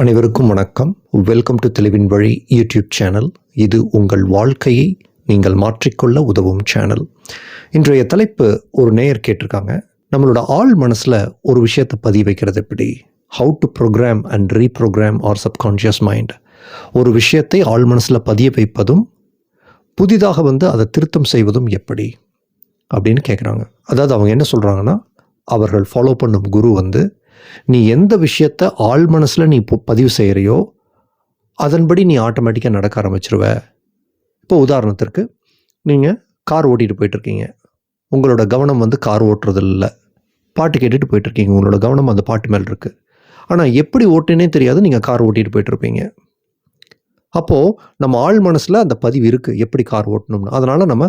அனைவருக்கும் வணக்கம். Welcome to தெளிவின் வழி யூடியூப் சேனல் இது உங்கள் வாழ்க்கையை நீங்கள் மாற்றிக்கொள்ள உதவும் சேனல் இன்றைய தலைப்பு ஒரு நேயர் கேட்டிருக்காங்க. நம்மளோட ஆள் மனசில் ஒரு விஷயத்தை பதிய வைக்கிறது எப்படி? How to program and reprogram our subconscious mind ஒரு விஷயத்தை ஆள் மனசில் பதிய வைப்பதும் புதிதாக வந்து அதை திருத்தம் செய்வதும் எப்படி? அப்படின்னு கேட்குறாங்க அதாவது அவங்க என்ன சொல்கிறாங்கன்னா அவர்கள் ஃபாலோ பண்ணும் குரு வந்து நீ எந்த விஷயத்த ஆள் மனசில் நீ இப்போ பதிவு செய்கிறையோ அதன்படி நீ ஆட்டோமேட்டிக்காக நடக்க ஆரம்பிச்சிருவ. இப்போ உதாரணத்திற்கு நீங்கள் கார் ஓட்டிகிட்டு போயிட்டுருக்கீங்க. உங்களோட கவனம் வந்து கார் ஓட்டுறது இல்லை பாட்டு கேட்டுட்டு போயிட்டுருக்கீங்க. உங்களோட கவனம் அந்த பாட்டு மேலே இருக்குது ஆனால் எப்படி ஓட்டுனே தெரியாது நீங்கள் கார் ஓட்டிகிட்டு போயிட்டுருப்பீங்க. அப்போது நம்ம ஆள் மனசில் அந்த பதிவு இருக்குது எப்படி கார் ஓட்டணும்னு. அதனால் நம்ம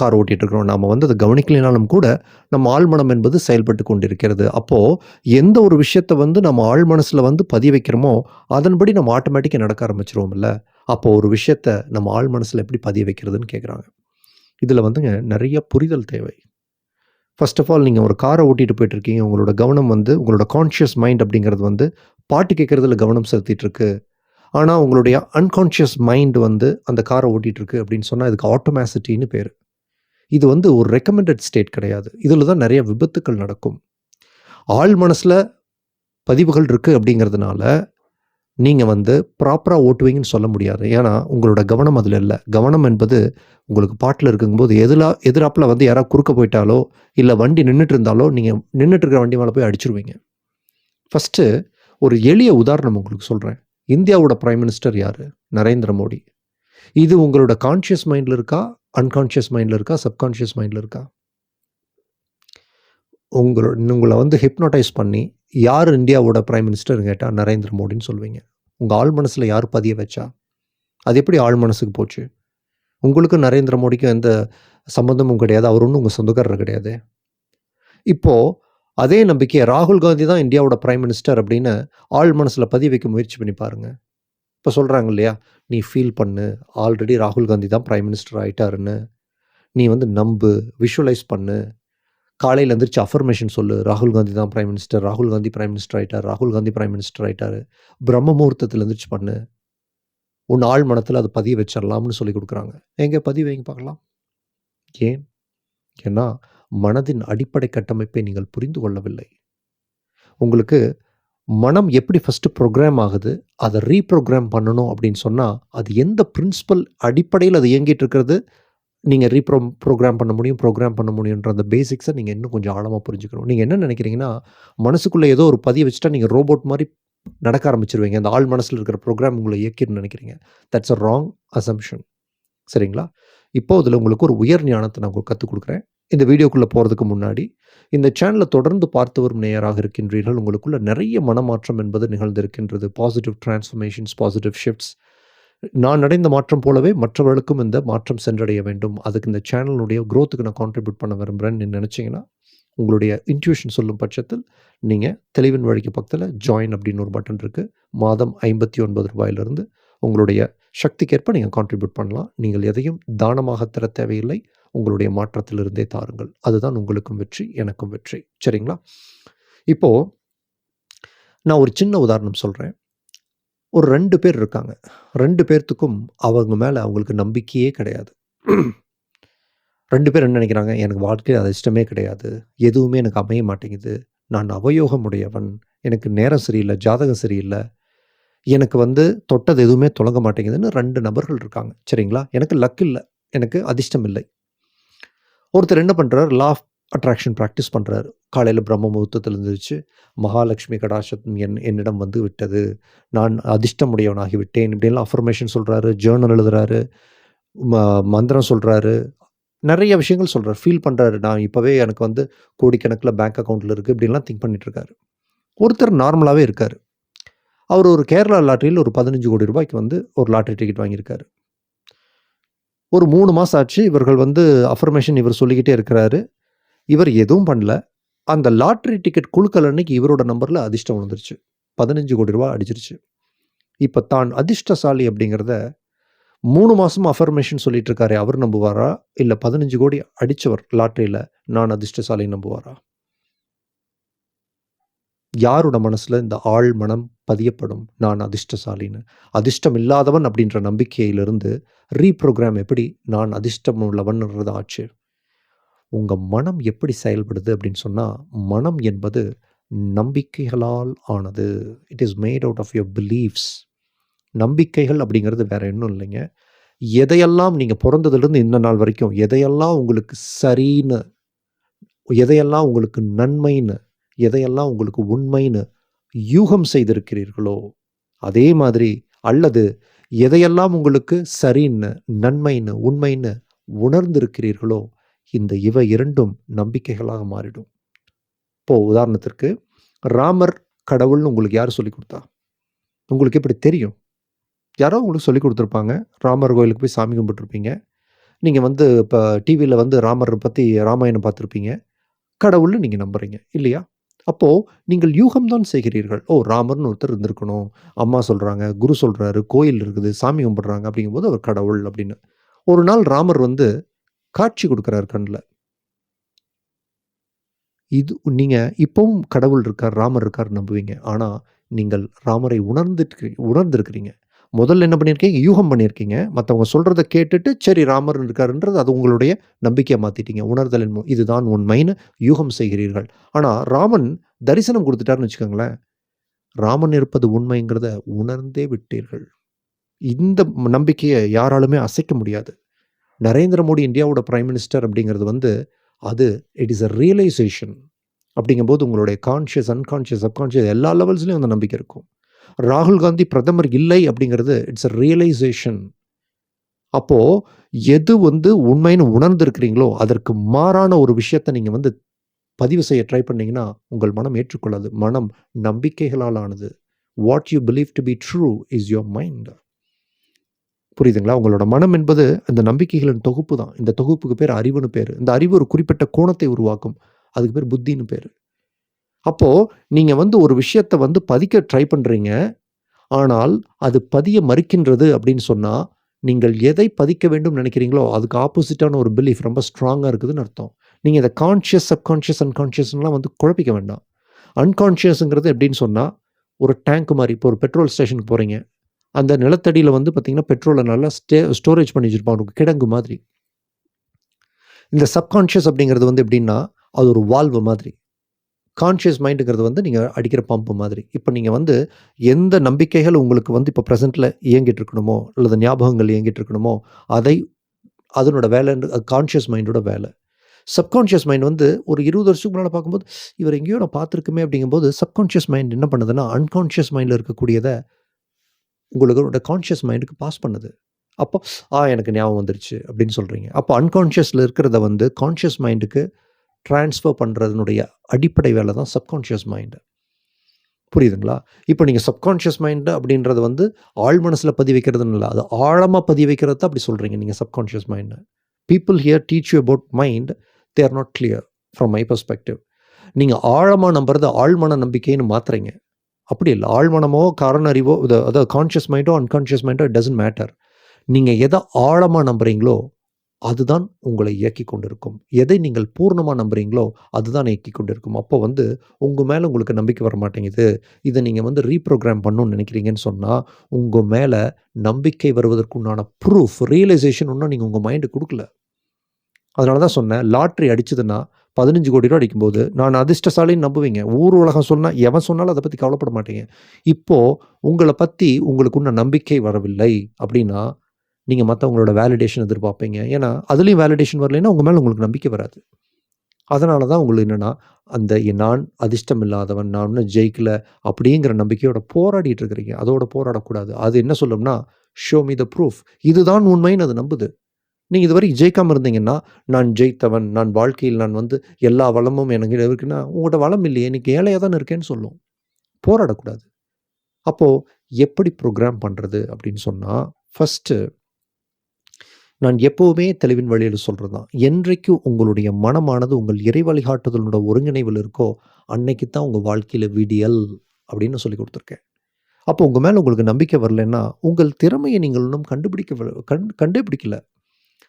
கார் ஓட்டிகிட்டு இருக்கிறோம் நாம் வந்து அதை கவனிக்கலினாலும் கூட நம்ம ஆழ்மனம் என்பது செயல்பட்டு கொண்டிருக்கிறது. அப்போது எந்த ஒரு விஷயத்தை வந்து நம்ம ஆழ் மனசில் வந்து பதிய வைக்கிறோமோ அதன்படி நம்ம ஆட்டோமேட்டிக்காக நடக்க ஆரம்பிச்சிருவோம் இல்லை அப்போ ஒரு விஷயத்தை நம்ம ஆழ் மனசில் எப்படி பதிய வைக்கிறதுன்னு கேட்குறாங்க இதில் வந்துங்க நிறைய புரிதல் தேவை. ஃபர்ஸ்ட் ஆஃப் ஆல் நீங்கள் ஒரு காரை ஓட்டிகிட்டு போயிட்டுருக்கீங்க. உங்களோட கவனம் வந்து உங்களோட கான்ஷியஸ் மைண்ட் அப்படிங்கிறது வந்து பாட்டு கேட்குறதுல கவனம் செலுத்திட்டுருக்கு. ஆனால் உங்களுடைய அன்கான்ஷியஸ் மைண்ட் வந்து அந்த காரை ஓட்டிகிட்டு இருக்கு அப்படின்னு சொன்னால் இதுக்கு ஆட்டோமேசிட்டின்னு பேர். இது வந்து ஒரு ரெக்கமெண்டட் ஸ்டேட் கிடையாது. இதில் தான் நிறைய விபத்துக்கள் நடக்கும். ஆள் மனசில் பதிவுகள் இருக்குது அப்படிங்கிறதுனால நீங்கள் வந்து ப்ராப்பராக ஓட்டுவீங்கன்னு சொல்ல முடியாது. ஏன்னா உங்களோட கவனம் அதில் இல்லை. கவனம் என்பது உங்களுக்கு பாட்டில் இருக்கும்போது எதிராக எதிராப்பில் வந்து யாராவது குறுக்க போயிட்டாலோ இல்லை வண்டி நின்றுட்டு இருந்தாலோ நீங்கள் நின்றுட்டு இருக்கிற வண்டி மேலே போய் அடிச்சிருவீங்க. ஃபஸ்ட்டு ஒரு எளிய உதாரணம் உங்களுக்கு சொல்கிறேன் இந்தியாவோட பிரைம் மினிஸ்டர் யார்? நரேந்திர மோடி. இது உங்களோட கான்ஷியஸ் மைண்டில் இருக்கா? அன்கான்ஷியஸ் மைண்டில் இருக்கா சப்கான்ஷியஸ் மைண்டில் இருக்கா? உங்களோட உங்களை வந்து ஹிப்னோட்டைஸ் பண்ணி யார் இந்தியாவோட பிரைம் மினிஸ்டர் கேட்டால் நரேந்திர மோடின்னு சொல்லுவீங்க உங்கள் ஆள் மனசில் யார் பதிய வச்சா? அது எப்படி ஆள் மனசுக்கு போச்சு? உங்களுக்கும் நரேந்திர மோடிக்கும் எந்த சம்மந்தமும் கிடையாது. அவர் ஒன்றும் உங்கள் சொந்தக்காரர் கிடையாது. இப்போது அதே நம்பிக்கையை ராகுல் காந்தி தான் இந்தியாவோட பிரைம் மினிஸ்டர் அப்படின்னு ஆள் மனசில் பதிய வைக்க முயற்சி பண்ணி பாருங்கள் இப்போ சொல்கிறாங்க இல்லையா? நீ ஃபீல் பண்ணு. ஆல்ரெடி ராகுல் காந்தி தான் ப்ரைம் மினிஸ்டர் ஆயிட்டாருன்னு. நீ வந்து நம்பு விஷுவலைஸ் பண்ணு. காலையில் எந்திரிச்சு அஃபர்மேஷன் சொல்லு. ராகுல் காந்தி தான் ப்ரைம் மினிஸ்டர் ராகுல் காந்தி ப்ரைம் மினிஸ்டர் ஆகிட்டார் ராகுல் காந்தி ப்ரைம் மினிஸ்டர் ஆகிட்டார் பிரம்ம முகூர்த்தத்தில் எந்திரிச்சு பண்ணு. உன் ஆள் மனத்தில் அதை பதிய வச்சிடலாம்னு சொல்லி கொடுக்குறாங்க. எங்கே பதிய வைங்க பார்க்கலாம். ஏன்? ஏன்னா மனதின் அடிப்படை கட்டமைப்பை நீங்கள் புரிந்து கொள்ளவில்லை. உங்களுக்கு மனம் எப்படி ஃபஸ்ட்டு ப்ரோக்ராம் ஆகுது அதை ரீப்ரோக்ராம் பண்ணணும் அப்படின்னு சொன்னால் அது எந்த பிரின்சிபல் அடிப்படையில் அது இயங்கிட்டு இருக்கிறது நீங்கள் ரீப்ரோ ப்ரோக்ராம் பண்ண முடியும் ப்ரோக்ராம் பண்ண முடியுன்ற அந்த பேசிக்ஸை நீங்கள் இன்னும் கொஞ்சம் ஆழமாக புரிஞ்சுக்கணும். நீங்கள் என்ன நினைக்கிறீங்கன்னா மனசுக்குள்ளே ஏதோ ஒரு பதிய வச்சுட்டா நீங்கள் ரோபோட் மாதிரி நடக்க ஆரம்பிச்சிருவீங்க. அந்த ஆள் மனசில் இருக்கிற ப்ரோக்ராம் உங்களை இயக்கின்னு நினைக்கிறீங்க. தட்ஸ் அ ராங் அசம்ஷன் சரிங்களா? இப்போ அதில் உங்களுக்கு ஒரு உயர் ஞானத்தை நான் உங்களுக்கு கற்றுக் கொடுக்குறேன். இந்த வீடியோக்குள்ளே போகிறதுக்கு முன்னாடி இந்த சேனலை தொடர்ந்து பார்த்து வரும் நேயராக இருக்கின்றீர்கள். உங்களுக்குள்ள நிறைய மனமாற்றம் என்பது நிகழ்ந்திருக்கின்றது. பாசிட்டிவ் டிரான்ஸ்ஃபர்மேஷன்ஸ் பாசிட்டிவ் ஷிஃப்ட்ஸ் நான் அடைந்த மாற்றம் போலவே மற்றவர்களுக்கும் இந்த மாற்றம் சென்றடைய வேண்டும். அதுக்கு இந்த சேனலுடைய க்ரோத்துக்கு நான் கான்ட்ரிபியூட் பண்ண விரும்புகிறேன்னு நினச்சிங்கன்னா உங்களுடைய இன்ட்யூஷன் சொல்லும் பட்சத்தில் நீங்கள் தெளிவின் வழிக்கு பக்கத்தில் ஜாயின் அப்படின்னு ஒரு பட்டன் இருக்குது மாதம் ஐம்பத்தி ஒன்பது ரூபாயிலிருந்து உங்களுடைய சக்திக்கேற்ப நீங்கள் கான்ட்ரிபியூட் பண்ணலாம். நீங்கள் எதையும் தானமாக தர தேவையில்லை. உங்களுடைய மாற்றத்திலிருந்தே தாருங்கள். அதுதான் உங்களுக்கும் வெற்றி எனக்கும் வெற்றி. சரிங்களா? இப்போது நான் ஒரு சின்ன உதாரணம் சொல்கிறேன் ஒரு ரெண்டு பேர் இருக்காங்க. ரெண்டு பேர்த்துக்கும் அவங்க மேலே அவங்களுக்கு நம்பிக்கையே கிடையாது. ரெண்டு பேர் என்ன நினைக்கிறாங்க? எனக்கு வாழ்க்கையில் அது இஷ்டமே கிடையாது. எதுவுமே எனக்கு அமைய மாட்டேங்குது. நான் அவயோகம் உடையவன் எனக்கு நேரம் சரியில்லை ஜாதகம் சரியில்லை. எனக்கு வந்து தொட்டது எதுவுமே தொடங்க மாட்டேங்குதுன்னு ரெண்டு நபர்கள் இருக்காங்க. சரிங்களா? எனக்கு லக் இல்லை. எனக்கு அதிர்ஷ்டம் இல்லை. ஒருத்தர் என்ன பண்ணுறாரு லா ஆஃப் அட்ராக்ஷன் ப்ராக்டிஸ் பண்ணுறாரு காலையில் பிரம்ம முகூர்த்தத்தில் இருந்துச்சு மகாலட்சுமி கடாசம் என் என்னிடம் வந்து விட்டது. நான் அதிர்ஷ்டமுடையவனாகி விட்டேன் இப்படிலாம் அஃபர்மேஷன் சொல்கிறாரு ஜேர்னல் எழுதுறாரு ம மந்திரம் சொல்கிறாரு நிறைய விஷயங்கள் சொல்கிறார் ஃபீல் பண்ணுறாரு நான் இப்போவே எனக்கு வந்து கோடிக்கணக்கில் பேங்க் அக்கௌண்ட்டில் இருக்குது இப்படிலாம் திங்க் பண்ணிகிட்ருக்காரு ஒருத்தர் நார்மலாகவே இருக்கார். அவர் ஒரு கேரளா லாட்டரியில் ஒரு பதினஞ்சு கோடி ரூபாய்க்கு வந்து ஒரு லாட்ரி டிக்கெட் வாங்கியிருக்காரு. ஒரு மூணு மாதம் ஆச்சு இவர்கள் வந்து அஃபர்மேஷன் இவர் சொல்லிக்கிட்டே இருக்கிறாரு. இவர் எதுவும் பண்ணல. அந்த லாட்ரி டிக்கெட் குழுக்கள் அன்னைக்கு இவரோட நம்பரில் அதிர்ஷ்டம் விழுந்துருச்சு பதினஞ்சு கோடி ரூபா அடிச்சிருச்சு. இப்போ தான் அதிர்ஷ்டசாலி அப்படிங்கிறத மூணு மாதம் அஃபர்மேஷன் சொல்லிட்டு இருக்காரு அவர் நம்புவாரா? இல்லை பதினஞ்சு கோடி அடித்தவர் லாட்ரியில் நான் அதிர்ஷ்டசாலி நம்புவாரா? யாரோட மனசில் இந்த ஆழ் மனம் பதியப்படும்? நான் அதிர்ஷ்டசாலின்னு. அதிர்ஷ்டம் இல்லாதவன் அப்படின்ற நம்பிக்கையிலிருந்து ரீப்ரோக்ராம் எப்படி நான் அதிர்ஷ்டம் உள்ளவன்றது ஆச்சு. உங்கள் மனம் எப்படி செயல்படுது அப்படின்னு சொன்னால் மனம் என்பது நம்பிக்கைகளால் ஆனது. It is made out of your beliefs நம்பிக்கைகள் அப்படிங்கிறது வேற இன்னும் இல்லைங்க. எதையெல்லாம் நீங்கள் பிறந்ததுலேருந்து இந்த நாள் வரைக்கும் எதையெல்லாம் உங்களுக்கு சரின்னு எதையெல்லாம் உங்களுக்கு நன்மைன்னு எதையெல்லாம் உங்களுக்கு உண்மைன்னு யூகம் செய்திருக்கிறீர்களோ அதே மாதிரி அல்லது எதையெல்லாம் உங்களுக்கு சரின்னு நன்மைன்னு உண்மைன்னு உணர்ந்திருக்கிறீர்களோ இந்த இவை இரண்டும் நம்பிக்கைகளாக மாறிடும். இப்போ உதாரணத்திற்கு ராமர் கடவுள்னு உங்களுக்கு யார் சொல்லி கொடுத்தா? உங்களுக்கு எப்படி தெரியும்? யாரோ உங்களுக்கு சொல்லி கொடுத்துருப்பாங்க. ராமர் கோயிலுக்கு போய் சாமி கும்பிட்டுருப்பீங்க. நீங்கள் வந்து இப்போ டிவியில் வந்து ராமர் பற்றி ராமாயணம் பார்த்துருப்பீங்க. கடவுள்னு நீங்கள் நம்புறீங்க இல்லையா? அப்போது நீங்கள் யூகம் தான் செய்கிறீர்கள். ஓ ராமர்னு ஒருத்தர் இருந்திருக்கணும். அம்மா சொல்கிறாங்க குரு சொல்கிறாரு கோயில் இருக்குது சாமி கும்பிட்றாங்க அப்படிங்கும்போது அவர் கடவுள் அப்படின்னு. ஒரு நாள் ராமர் வந்து காட்சி கொடுக்குறாரு கண்ணில். இது நீங்கள் இப்பவும் கடவுள் இருக்கார் ராமர் இருக்கார் நம்புவீங்க. ஆனால் நீங்கள் ராமரை உணர்ந்துட்டு உணர்ந்திருக்கிறீங்க. முதல்ல என்ன பண்ணியிருக்கீங்க? யூகம் பண்ணியிருக்கீங்க. மற்றவங்க சொல்கிறத கேட்டுட்டு சரி ராமர் இருக்காருன்றது அது உங்களுடைய நம்பிக்கையை மாற்றிட்டீங்க உணர்தலின் இதுதான் உண்மைன்னு யூகம் செய்கிறீர்கள். ஆனால் ராமன் தரிசனம் கொடுத்துட்டாருன்னு வச்சுக்கோங்களேன். ராமன் இருப்பது உண்மைங்கிறத உணர்ந்தே விட்டீர்கள். இந்த நம்பிக்கையை யாராலுமே அசைக்க முடியாது. நரேந்திர மோடி இந்தியாவோட பிரைம் மினிஸ்டர் அப்படிங்கிறது வந்து அது இட் இஸ் அ ரியலைசேஷன் அப்படிங்கும்போது உங்களுடைய கான்ஷியஸ் அன்கான்ஷியஸ் சப்கான்ஷியஸ் எல்லா லெவல்ஸ்லையும் அந்த நம்பிக்கை இருக்கும். ராகுல் காந்தி பிரதமர் இல்லை அப்படிங்கிறது இட்ஸ் அ ரியலைசேஷன் அப்போது எது வந்து உண்மைன்னு உணர்ந்திருக்கிறீங்களோ அதற்கு மாறான ஒரு விஷயத்தை நீங்கள் வந்து பதிவு செய்ய ட்ரை பண்ணீங்கன்னா உங்கள் மனம் ஏற்றுக்கொள்ளாது. மனம் நம்பிக்கைகளால் ஆனது what you believe to be true is your mind புரியுதுங்களா? உங்களோட மனம் என்பது இந்த நம்பிக்கைகளின் தொகுப்பு தான். இந்த தொகுப்புக்கு பேர் அறிவுன்னு பேர். இந்த அறிவு ஒரு குறிப்பிட்ட கோணத்தை உருவாக்கும். அதுக்கு பேர் புத்தின்னு பேர். அப்போது நீங்கள் வந்து ஒரு விஷயத்தை வந்து பதிக்க ட்ரை பண்ணுறீங்க ஆனால் அது பதிய மறுக்கின்றது அப்படின்னு சொன்னால் நீங்கள் எதை பதிக்க வேண்டும் நினைக்கிறீங்களோ அதுக்கு ஆப்போசிட்டான ஒரு பிலீஃப் ரொம்ப ஸ்ட்ராங்காக இருக்குதுன்னு அர்த்தம். நீங்கள் இதை கான்ஷியஸ் சப்கான்ஷியஸ் அன்கான்ஷியஸ்லாம் வந்து குழப்பிக்க வேண்டாம். அன்கான்ஷியஸுங்கிறது எப்படின்னு சொன்னால் ஒரு டேங்க் மாதிரி இப்போ ஒரு பெட்ரோல் ஸ்டேஷனுக்கு போகிறீங்க அந்த நிலத்தடியில் வந்து பார்த்தீங்கன்னா பெட்ரோலை நல்லா ஸ்டே ஸ்டோரேஜ் பண்ணி வச்சுருப்பாங்க ஒரு கிடங்கு மாதிரி. இந்த சப்கான்ஷியஸ் அப்படிங்கிறது வந்து எப்படின்னா அது ஒரு வால்வு மாதிரி. கான்ஷியஸ் மைண்டுங்கிறது வந்து நீங்கள் அடிக்கிற பம்பு மாதிரி. இப்போ நீங்கள் வந்து எந்த நம்பிக்கைகள் உங்களுக்கு வந்து இப்போ ப்ரெசென்ட்டில் இயங்கிட்டு இருக்கணுமோ அல்லது ஞாபகங்கள் இயங்கிட்டு இருக்கணுமோ அதை அதனோட வேலை கான்ஷியஸ் மைண்டோட வேலை. சப்கான்ஷியஸ் மைண்ட் வந்து ஒரு இருபது வருஷத்துக்கு முன்னால் பார்க்கும்போது இவர் எங்கேயோ நான் பார்த்துருக்குமே அப்படிங்கும்போது சப்கான்ஷியஸ் மைண்ட் என்ன பண்ணுதுன்னா அன்கான்ஷியஸ் மைண்டில் இருக்கக்கூடியதை உங்களோட கான்ஷியஸ் மைண்டுக்கு பாஸ் பண்ணுது. அப்போ ஆ எனக்கு ஞாபகம் வந்துருச்சு அப்படின்னு சொல்கிறீங்க அப்போ அன்கான்ஷியஸில் இருக்கிறத வந்து கான்ஷியஸ் மைண்டுக்கு ட்ரான்ஸ்ஃபர் பண்ணுறதுனுடைய அடிப்படை வேலை தான் சப்கான்ஷியஸ் மைண்டு புரியுதுங்களா? இப்போ நீங்கள் சப்கான்ஷியஸ் மைண்டு அப்படின்றது வந்து ஆழ் மனசில் பதி வைக்கிறதுன்னு இல்லை அது ஆழமாக பதி வைக்கிறது தான் அப்படி சொல்கிறீங்க நீங்கள் subconscious mind people here teach you about mind they are not clear from my perspective நீங்கள் ஆழமாக நம்புறது ஆழ்மன நம்பிக்கைன்னு மாத்துறீங்க. அப்படி இல்லை ஆழ்மனமோ காரண அறிவோ இது அதாவது கான்ஷியஸ் மைண்டோ அன்கான்ஷியஸ் மைண்டோ இட் டசன்ட் மேட்டர் நீங்கள் எதை ஆழமாக நம்புறீங்களோ அதுதான் உங்களை இயக்கி கொண்டிருக்கும். எதை நீங்கள் பூர்ணமாக நம்புறீங்களோ அதுதான் இயக்கி கொண்டிருக்கும். அப்போ வந்து உங்கள் மேலே உங்களுக்கு நம்பிக்கை வர மாட்டேங்குது. இதை நீங்கள் வந்து ரீப்ரோக்ராம் பண்ணணும்னு நினைக்கிறீங்கன்னு சொன்னால் உங்கள் மேலே நம்பிக்கை வருவதற்குண்டான ப்ரூஃப் ரியலைசேஷன் ஒன்றும் நீங்கள் உங்கள் மைண்டு கொடுக்கல. அதனால தான் சொன்னேன் லாட்ரி அடிச்சதுன்னா பதினஞ்சு கோடி ரூபா அடிக்கும்போது நான் அதிர்ஷ்டசாலின்னு நம்புவீங்க. ஊர் உலகம் சொன்னால் எவன் சொன்னாலும் அதை பற்றி கவலைப்பட மாட்டீங்க. இப்போது உங்களை பற்றி உங்களுக்குன்ன நம்பிக்கை வரவில்லை அப்படின்னா நீங்கள் மற்றவங்களோட வேலிடேஷன் எதிர்பார்ப்பீங்க. ஏன்னா அதுலேயும் வேலிடேஷன் வரலைன்னா உங்கள் மேலே உங்களுக்கு நம்பிக்கை வராது. அதனால தான் உங்களுக்கு என்னென்னா அந்த நான் அதிர்ஷ்டம் இல்லாதவன் நான் இன்னும் ஜெயிக்கல அப்படிங்கிற நம்பிக்கையோட போராடிட்டு இருக்கிறீங்க. அதோட போராடக்கூடாது. அது என்ன சொல்லும்னா ஷோ மீ த ப்ரூஃப் இதுதான் உண்மைன்னு அது நம்புது. நீங்கள் இது வரைக்கும் ஜெயிக்காமல் இருந்தீங்கன்னா நான் ஜெயித்தவன் நான் வாழ்க்கையில் நான் வந்து எல்லா வளமும் எனக்கு இருக்குன்னா உங்கள்கிட்ட வளம் இல்லையே எனக்கு ஏழையாக தான் இருக்கேன்னு சொல்லும். போராடக்கூடாது. அப்போது எப்படி ப்ரோக்ராம் பண்ணுறது அப்படின்னு சொன்னால் ஃபஸ்ட்டு நான் எப்போவுமே தெளிவின் வழியில் சொல்கிறது தான் என்றைக்கு உங்களுடைய மனமானது உங்கள் இறை வழிகாட்டுதலோட ஒருங்கிணைவில் இருக்கோ அன்னைக்கு தான் உங்கள் வாழ்க்கையில் விடியல் அப்படின்னு சொல்லி கொடுத்துருக்கேன் அப்போ உங்கள் மேலே உங்களுக்கு நம்பிக்கை வரலைன்னா உங்கள் திறமையை நீங்கள் இன்னும் கண்டுபிடிக்க கண் கண்டுபிடிக்கல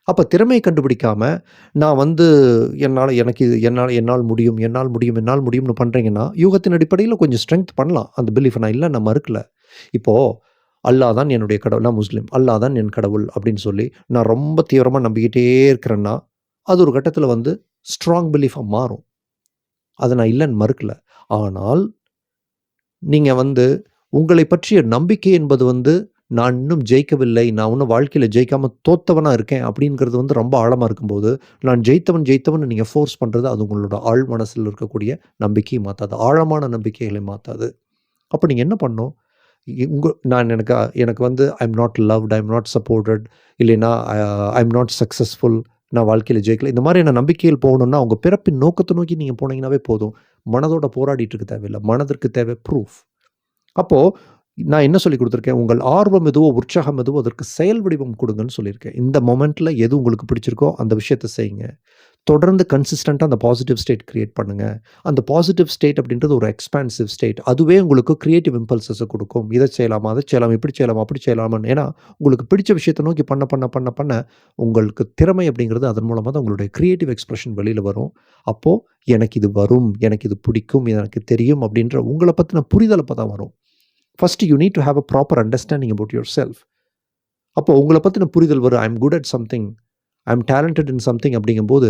அப்போ திறமையை கண்டுபிடிக்காம, நான் வந்து என்னால் எனக்கு இது என்னால் என்னால் முடியும், என்னால் முடியும், என்னால் முடியும்னு பண்ணுறீங்கன்னா யூகத்தின் அடிப்படையில் கொஞ்சம் ஸ்ட்ரென்த் பண்ணலாம். அந்த பிலீஃப் நான் இல்லை நான் மறுக்கல. இப்போது அல்லாஹ் தான் என்னுடைய கடவுள். நான் முஸ்லீம். அல்லாஹ் தான் என் கடவுள் அப்படின்னு சொல்லி, நான் ரொம்ப தீவிரமாக நம்பிக்கிட்டே இருக்கிறேன்னா, அது ஒரு கட்டத்தில் வந்து ஸ்ட்ராங் பிலீஃபாக மாறும். அதை நான் இல்லைன்னு மறுக்கல. ஆனால், நீங்கள் வந்து உங்களை பற்றிய நம்பிக்கை என்பது வந்து, நான் இன்னும் ஜெயிக்கவில்லை. நான் இன்னும் வாழ்க்கையில் ஜெயிக்காமல் தோத்தவனாக இருக்கேன் அப்படிங்கிறது வந்து ரொம்ப ஆழமாக இருக்கும்போது, நான் ஜெயித்தவன் ஜெயித்தவன் நீங்கள் ஃபோர்ஸ் பண்ணுறது அது உங்களோட ஆழ் மனசில் இருக்கக்கூடிய நம்பிக்கையை மாற்றாது ஆழமான நம்பிக்கைகளை மாற்றாது அப்போ நீங்கள் என்ன பண்ணணும்? இ உங்க நான் எனக்கு எனக்கு வந்து I not loved, I not supported இல்லைன்னா ஐ அம் நாட் சக்ஸஸ்ஃபுல் நான் வாழ்க்கையில் ஜெயிக்கல. இந்த மாதிரியான நம்பிக்கையில் போகணுன்னா அவங்க பிறப்பின் நோக்கத்தை நோக்கி நீங்கள் போனீங்கன்னாவே போதும். மனதோட போராடிட்டு இருக்க தேவையில்ல. மனதிற்கு தேவை ப்ரூஃப். அப்போது நான் என்ன சொல்லிக் கொடுத்துருக்கேன் உங்கள் ஆர்வம் எதுவோ, உற்சாகம் எதுவோ அதற்கு செயல் வடிவம் கொடுங்கன்னு சொல்லியிருக்கேன். இந்த மொமெண்ட்டில் எது உங்களுக்கு பிடிச்சிருக்கோ அந்த விஷயத்த செய்யுங்க. தொடர்ந்து கன்சிஸ்டண்ட்டாக அந்த பாசிட்டிவ் ஸ்டேட் க்ரியேட் பண்ணுங்கள் அந்த பாசிட்டிவ் ஸ்டேட் அப்படின்றது ஒரு எக்ஸ்பான்சிவ் ஸ்டேட். அதுவே உங்களுக்கு க்ரியேட்டிவ் இம்பல்சஸை கொடுக்கும் இதை செய்யலாமா? அதை செய்யலாம் இப்படி செய்யலாமா? அப்படி செய்யலாமான்னு. ஏன்னா, உங்களுக்கு பிடிச்ச விஷயத்தை நோக்கி பண்ண பண்ண பண்ண பண்ண உங்களுக்கு திறமை அப்படிங்கிறது அதன் மூலமாக தான் உங்களுடைய க்ரியேட்டிவ் எக்ஸ்பிரஷன் வெளியில் வரும். அப்போது எனக்கு இது வரும், எனக்கு இது பிடிக்கும், எனக்கு தெரியும் அப்படின்ற உங்களை பற்றின புரிதலப்போ தான் வரும். First you need to have a proper understanding about yourself. அப்போ உங்களை பற்றின புரிதல் வரும். I am good at something. I'm talented in something அப்படிங்கும்போது,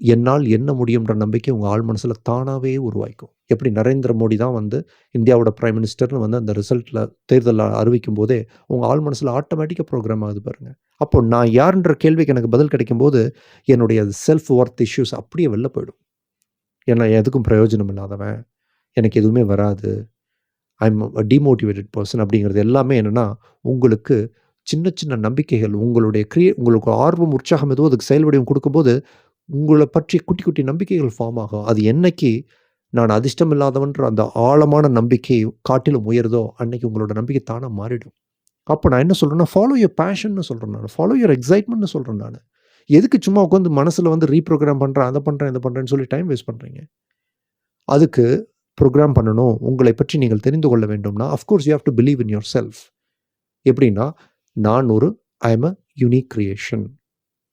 என்னால் என்ன முடியுன்ற நம்பிக்கை உங்கள் ஆள் மனசில் தானாகவே உருவாய்க்கும். எப்படி நரேந்திர மோடி தான் வந்து இந்தியாவோட பிரைம் மினிஸ்டர்னு வந்து அந்த ரிசல்ட்டில் தேர்தலில் அறிவிக்கும் போதே உங்கள் ஆள் மனசில் ஆட்டோமேட்டிக்காக ப்ரோக்ராம் ஆகுது பாருங்கள் அப்போ நான் யாருன்ற கேள்விக்கு எனக்கு பதில் கிடைக்கும்போது, என்னுடைய செல்ஃப் ஒர்த் இஷ்யூஸ் அப்படியே வெளில போயிடும். ஏன்னா எதுக்கும் பிரயோஜனம் இல்லாதவன். எனக்கு எதுவுமே வராது. ஐம் டிமோட்டிவேட்டட் பர்சன் அப்படிங்கிறது எல்லாமே என்னென்னா உங்களுக்கு சின்ன சின்ன நம்பிக்கைகள் உங்களுடைய கிரியே உங்களுக்கு ஆர்வம், உற்சாகம் எதுவும் அதுக்கு செயல்வடிவம் கொடுக்கும்போது உங்களை பற்றிய பற்றி குட்டி குட்டி நம்பிக்கைகள் ஃபார்ம் ஆகும். அது என்னைக்கு நான் அதிர்ஷ்டம் இல்லாதவன்ற அந்த ஆழமான நம்பிக்கை காட்டிலும் உயருதோ, அன்னைக்கு உங்களோட நம்பிக்கை தானாக மாறிடும். அப்போ நான் என்ன சொல்கிறேன்னா ஃபாலோ யுவர் பேஷன்னு சொல்கிறேன் நான் ஃபாலோ யுவர் எக்ஸைட்மெண்ட்னு சொல்கிறேன் நான் எதுக்கு சும்மா உட்காந்து மனசில் வந்து ரீப்ரோக்ராம் பண்ணுறேன் அதை பண்ணுறேன் இதை பண்ணுறேன்னு சொல்லி டைம் வேஸ்ட் பண்ணுறீங்க அதுக்கு ப்ரோக்ராம் பண்ணணும். உங்களை பற்றி நீங்கள் தெரிந்து கொள்ள வேண்டும்னா, of course you have to believe in yourself. எப்படின்னா, நான் ஒரு I am a unique creation.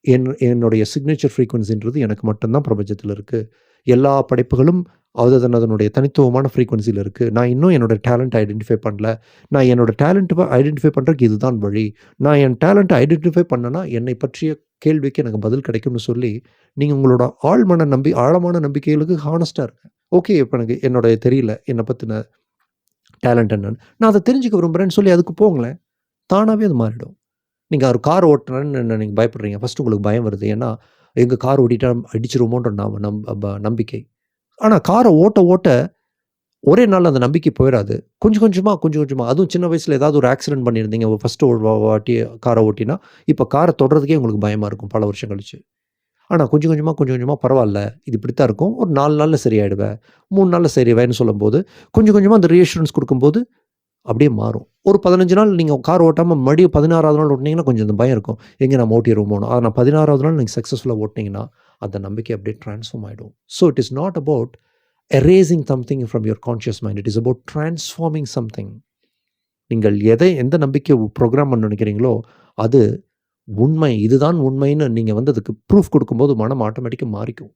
என் என்னுடைய சிக்னேச்சர் ஃப்ரீக்வன்சின்றது எனக்கு மட்டும்தான் பிரபஞ்சத்தில் இருக்குது எல்லா படைப்புகளும் அது அதனுடைய தனித்துவமான ஃப்ரீக்வன்சில இருக்குது நான் இன்னும் என்னோட டேலண்ட் ஐடென்டிஃபை பண்ணல. நான் என்னோட டேலண்ட்டு ஐடென்டிஃபை பண்ணுறதுக்கு இதுதான் வழி. நான் என் டேலண்ட்டை ஐடென்டிஃபை பண்ணனா என்னை பற்றிய கேள்விக்கு எனக்கு பதில் கிடைக்கும்னு சொல்லி, நீங்கள் உங்களோட ஆழ்மன நம்பி ஆழமான நம்பிக்கைகளுக்கு ஹானஸ்ட்டாக இருங்க. ஓகே, இப்போ எனக்கு என்னோடைய தெரியல. என்னை பற்றின டேலண்ட் என்னன்னு. நான் அதை தெரிஞ்சுக்க விரும்புகிறேன்னு சொல்லி அதுக்கு போங்களேன். தானாகவே அது மாறிடும். நீங்கள் ஒரு கார் ஓட்டுறேன்னு நீங்கள் பயப்படுறீங்க. ஃபஸ்ட்டு உங்களுக்கு பயம் வருது. ஏன்னா, எங்கள் கார் ஓட்டிட்டா அடிச்சிருமோன்ற நம் நம் நம்பிக்கை. ஆனால் காரை ஓட்ட ஓட்ட ஒரே நாளில் அந்த நம்பிக்கை போயிடாது கொஞ்சம் கொஞ்சமாக கொஞ்சம் கொஞ்சமாக அதுவும் சின்ன வயசில் ஏதாவது ஒரு ஆக்சிடென்ட் பண்ணியிருந்தீங்க. ஃபஸ்ட்டு வாட்டி காரை ஓட்டினா, இப்போ காரை தொடுறதுக்கே உங்களுக்கு பயமாக இருக்கும் பல வருஷம் கழிச்சு. ஆனால் கொஞ்சம் கொஞ்சமாக கொஞ்சம் கொஞ்சமாக பரவாயில்ல இது இப்படி தான் இருக்கும். ஒரு நாலு நாளில் சரியாயிடுவேன் மூணு நாளில் சரியாவேன்னு சொல்லும்போது, கொஞ்சம் கொஞ்சமாக அந்த ரீஎஷூரன்ஸ் கொடுக்கும்போது அப்படியே மாறும். ஒரு 15 நாள் நீங்கள் கார் ஓட்டாமல் மறுபடியும் 16வது நாள் ஓட்டினீங்கன்னா கொஞ்சம் அந்த பயம் இருக்கும். எங்க நம்ம ஓட்டிருவோமோன்னு. ஆனா 16வது நாள் நீங்கள் சக்ஸஸ்ஃபுல்லாக ஓட்டிங்கன்னா அந்த நம்பிக்கை அப்படியே ட்ரான்ஸ்ஃபார்ம் ஆகிடும் so it is not about erasing something from your conscious mind. It is about transforming something. நீங்கள் எதை எந்த நம்பிக்கை ப்ரோக்ராம் பண்ண நினைக்கிறீங்களோ, அது உண்மை. இதுதான் உண்மைன்னு நீங்கள் வந்து அதுக்கு ப்ரூஃப் கொடுக்கும்போது மனம் ஆட்டோமேட்டிக்காக மாறிக்கும்.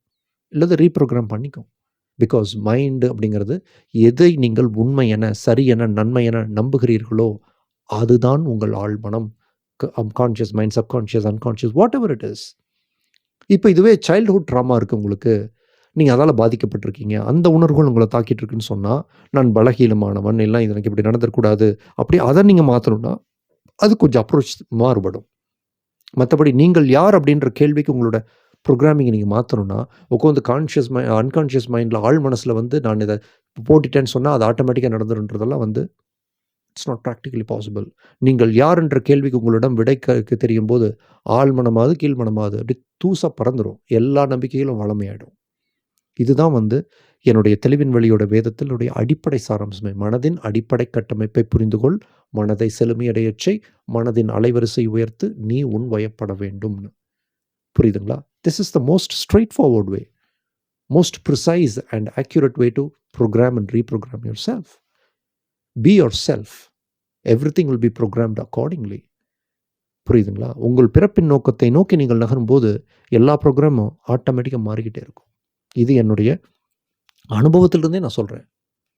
இல்லை ரீப்ரோக்ராம் பண்ணிக்கும். பிகாஸ் மைண்டு அப்படிங்கிறது எதை நீங்கள் உண்மை என, சரி என, நன்மை என நம்புகிறீர்களோ, அதுதான் உங்கள் ஆழ்மனம். க unconscious mind, subconscious, unconscious whatever it is. இப்போ இதுவே சைல்ட்ஹுட் ட்ராமா இருக்குது உங்களுக்கு. நீங்கள் அதால் பாதிக்கப்பட்டிருக்கீங்க. அந்த உணர்வுகள் உங்களை தாக்கிட்டு இருக்குன்னு சொன்னால் நான் பலகீனமானவன், எல்லாம் இது எனக்கு இப்படி நடந்துறக்கூடாது. அப்படி அதை நீங்கள் மாற்றணும்னா அது கொஞ்சம் அப்ரோச் மாறுபடும். மற்றபடி நீங்கள் யார் அப்படின்ற கேள்விக்கு உங்களோட ப்ரோக்ராமிங்கை நீங்கள் மாற்றணும்னா உட்காந்து கான்ஷியஸ் மை அன்கான்ஷியஸ் மைண்டில் ஆழ் மனசில் வந்து நான் இதை போட்டுட்டேன்னு சொன்னால் அது ஆட்டோமேட்டிக்காக நடந்துருன்றதெல்லாம் வந்து இட்ஸ் நாட் ப்ராக்டிக்கலி பாசிபிள். நீங்கள் யார் என்ற கேள்விக்கு உங்களிடம் விடை க தெரியும்போது, ஆள் மனமாவது, கீழ் மனமாவது அப்படி தூசாக பறந்துடும் எல்லா நம்பிக்கைகளும் வளமையாயிடும். இதுதான் வந்து என்னுடைய தெளிவின் வழியோட வேதத்தினுடைய அடிப்படை சாராம்சமே. மனதின் அடிப்படை கட்டமைப்பை புரிந்து கொள். மனதை செழுமையடையச்சை செய். மனதின் அலைவரிசை உயர்த்து. நீ உன் வயப்பட வேண்டும்னு. புரியுதுங்களா? This is the most straightforward way, way. Most precise and way to program and reprogram yourself. Be be yourself. Everything will be programmed accordingly. புரியுதுங்களா உங்கள் பிறப்பின் நோக்கத்தை நோக்கி நீங்கள் நகரும்போது எல்லா ப்ரோக்ராமும் ஆட்டோமேட்டிக்காக மாறிக்கிட்டே இருக்கும் இது என்னுடைய அனுபவத்திலிருந்தே நான் சொல்கிறேன்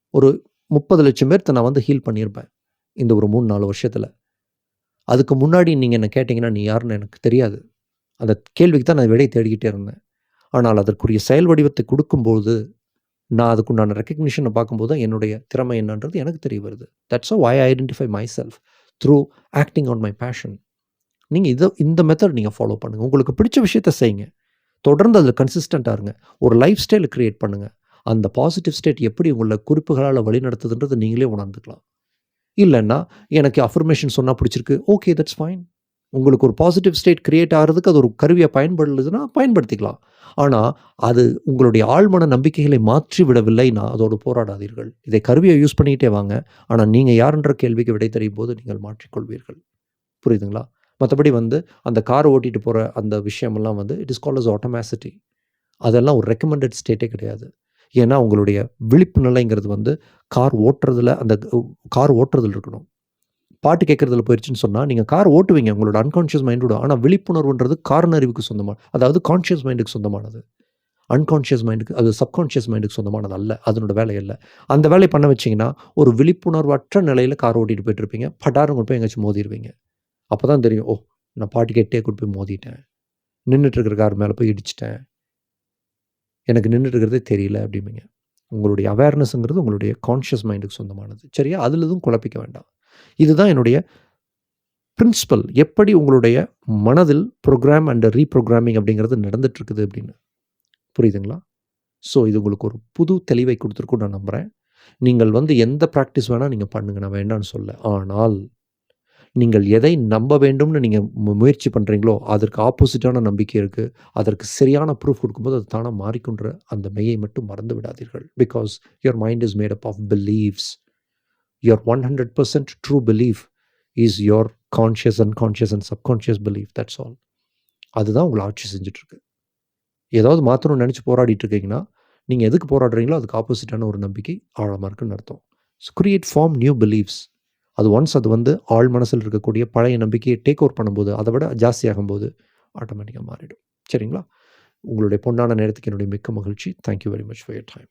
ஒரு முப்பது லட்சம் பேர்த்த நான் வந்து ஹீல் பண்ணியிருப்பேன் இந்த ஒரு மூணு நாலு வருஷத்தில் அதுக்கு முன்னாடி நீங்கள் என்ன கேட்டிங்கன்னா நீ யாருன்னு எனக்கு தெரியாது அந்த கேள்விக்கு தான் நான் விடை தேடிக்கிட்டே இருந்தேன். ஆனால் அதற்குரிய செயல் வடிவத்தை கொடுக்கும்போது நான் அதுக்குண்டான ரெக்கக்னிஷனை பார்க்கும்போது தான் என்னுடைய திறமை என்னன்றது எனக்கு தெரிய வருது. That's I identify myself through acting on my passion நீங்கள் இதை இந்த மெத்தட் நீங்கள் ஃபாலோ பண்ணுங்கள் உங்களுக்கு பிடிச்ச விஷயத்த செய்யுங்க. தொடர்ந்து அதில் கன்சிஸ்டண்ட்டாக இருங்க. ஒரு லைஃப் ஸ்டைல் க்ரியேட் பண்ணுங்கள் அந்த பாசிட்டிவ் ஸ்டேட் எப்படி உங்களை குறிப்புகளால் வழிநடத்துதுன்றது நீங்களே உணர்ந்துக்கலாம். இல்லைன்னா எனக்கு அஃபர்மேஷன் சொன்னால் பிடிச்சிருக்கு. ஓகே தட்ஸ் ஃபைன் உங்களுக்கு ஒரு பாசிட்டிவ் ஸ்டேட் கிரியேட் ஆகிறதுக்கு அது ஒரு கருவியை பயன்படுதுன்னா பயன்படுத்திக்கலாம். ஆனால் அது உங்களுடைய ஆழ்மன நம்பிக்கைகளை மாற்றி விடவில்லைன்னா அதோடு போராடாதீர்கள். இதை கருவியை யூஸ் பண்ணிக்கிட்டே வாங்க. ஆனால் நீங்கள் யாருன்ற கேள்விக்கு விடை தெரியும் போது நீங்கள் மாற்றிக்கொள்வீர்கள். புரியுதுங்களா? மற்றபடி வந்து அந்த கார் ஓட்டிகிட்டு போகிற அந்த விஷயமெல்லாம் வந்து it is call as automaticity அதெல்லாம் ஒரு ரெக்கமெண்டட் ஸ்டேட்டே கிடையாது. ஏன்னா உங்களுடைய விழிப்பு நிலைங்கிறது வந்து கார் ஓட்டுறதுல அந்த கார் ஓட்டுறதுல இருக்கணும். பாட்டு கேட்குறதுல போயிடுச்சுன்னு சொன்னால் நீங்கள் கார் ஓட்டுவீங்க உங்களோட அன்கான்ஷியஸ் மைண்டோட ஆனால் விழிப்புணர்வுன்றது காரணறிவுக்கு சொந்தமான அதாவது கான்ஷியஸ் மைண்டுக்கு சொந்தமானது. அன்கான்ஷியஸ் மைண்டுக்கு அது சப்கான்ஷியஸ் மைண்டுக்கு சொந்தமானது அல்ல. அதனோட வேலை இல்லை அந்த வேலையை பண்ண வச்சிங்கன்னா ஒரு விழிப்புணர்வற்ற நிலையில் கார் ஓட்டிகிட்டு போயிட்டு இருப்பீங்க பட்டாரம் கொண்டு போய் எங்கேயாச்சும் மோதிடுவீங்க அப்போ தான் தெரியும் ஓ நான் பாட்டு கேட்டே கொண்டு போய் மோதிட்டேன். நின்றுட்டு இருக்கிற கார் மேலே போய் இடிச்சிட்டேன். எனக்கு நின்றுட்டு இருக்கிறதே தெரியல அப்படிம்பீங்க. உங்களுடைய அவேர்னஸ்ங்கிறது உங்களுடைய கான்ஷியஸ் மைண்டுக்கு சொந்தமானது. சரியா? அதில் எதுவும் குழப்பிக்க வேண்டாம். இதுதான் என்னுடைய பிரின்சிபல் எப்படி உங்களுடைய மனதில் ப்ரோக்ராம் அண்ட் ரீப்ரோக்ராமிங் அப்படிங்கிறது நடந்துட்டுருக்குது அப்படின்னு. புரியுதுங்களா? ஸோ இது உங்களுக்கு ஒரு புது தெளிவை கொடுத்துருக்கும் நான் நம்புகிறேன் நீங்கள் வந்து எந்த ப்ராக்டிஸ் வேணால் நீங்கள் பண்ணுங்க. நான் வேண்டாம்னு சொல்ல. ஆனால் நீங்கள் எதை நம்ப வேண்டும்னு நீங்கள் முயற்சி பண்ணுறீங்களோ அதற்கு ஆப்போசிட்டான நம்பிக்கை இருக்குது அதற்கு சரியான ப்ரூஃப் கொடுக்கும்போது அது தானாக மாறிக்கொன்ற அந்த மெய்யை மட்டும் மறந்து விடாதீர்கள். Because your mind is made up of believes your one hundred percent true believe is your conscious unconscious and subconscious belief that's all அதுதான் உங்களை ஆட்சி செஞ்சுட்ருக்கு. ஏதாவது மாற்றணும்னு நினச்சி போராடிட்டு இருக்கீங்கன்னா நீங்கள் எதுக்கு போராடுறீங்களோ அதுக்கு ஆப்போசிட்டான ஒரு நம்பிக்கை ஆழமாக இருக்குன்னு அர்த்தம். So create form new believes அது ஒன்ஸ் அது வந்து ஆள் மனசில் இருக்கக்கூடிய பழைய நம்பிக்கையை டேக் ஓவர் பண்ணும்போது அதை விட ஜாஸ்தியாகும்போது ஆட்டோமேட்டிக்காக மாறிடும். சரிங்களா? உங்களுடைய பொன்னான நேரத்துக்கு என்னுடைய மிக்க மகிழ்ச்சி. Thank you very much for your time